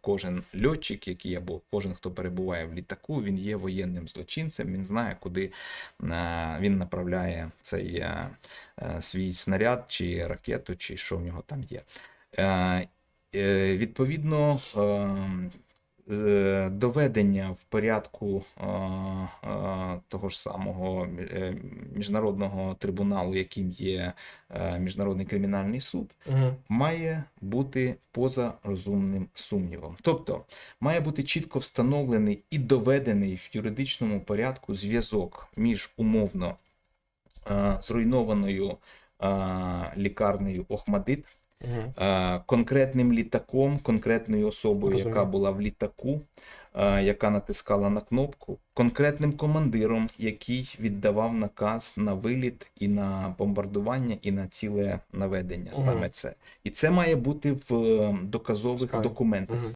кожен льотчик, який або кожен, хто перебуває в літаку, він є воєнним злочинцем. Він знає, куди е, він направляє цей е, е, свій снаряд чи ракету, чи що в нього там є. Відповідно, е, е, доведення в порядку того ж самого е, міжнародного трибуналу, яким є е, Міжнародний кримінальний суд, Угу. має бути поза розумним сумнівом. Тобто має бути чітко встановлений і доведений в юридичному порядку зв'язок між умовно е, зруйнованою е, лікарнею Охмадит, Угу. конкретним літаком, конкретною особою, Розумію. яка була в літаку, яка натискала на кнопку, конкретним командиром, який віддавав наказ на виліт і на бомбардування, і на ціле наведення. Угу. Саме це. І це має бути в е, доказових Скай. документах. Мгм.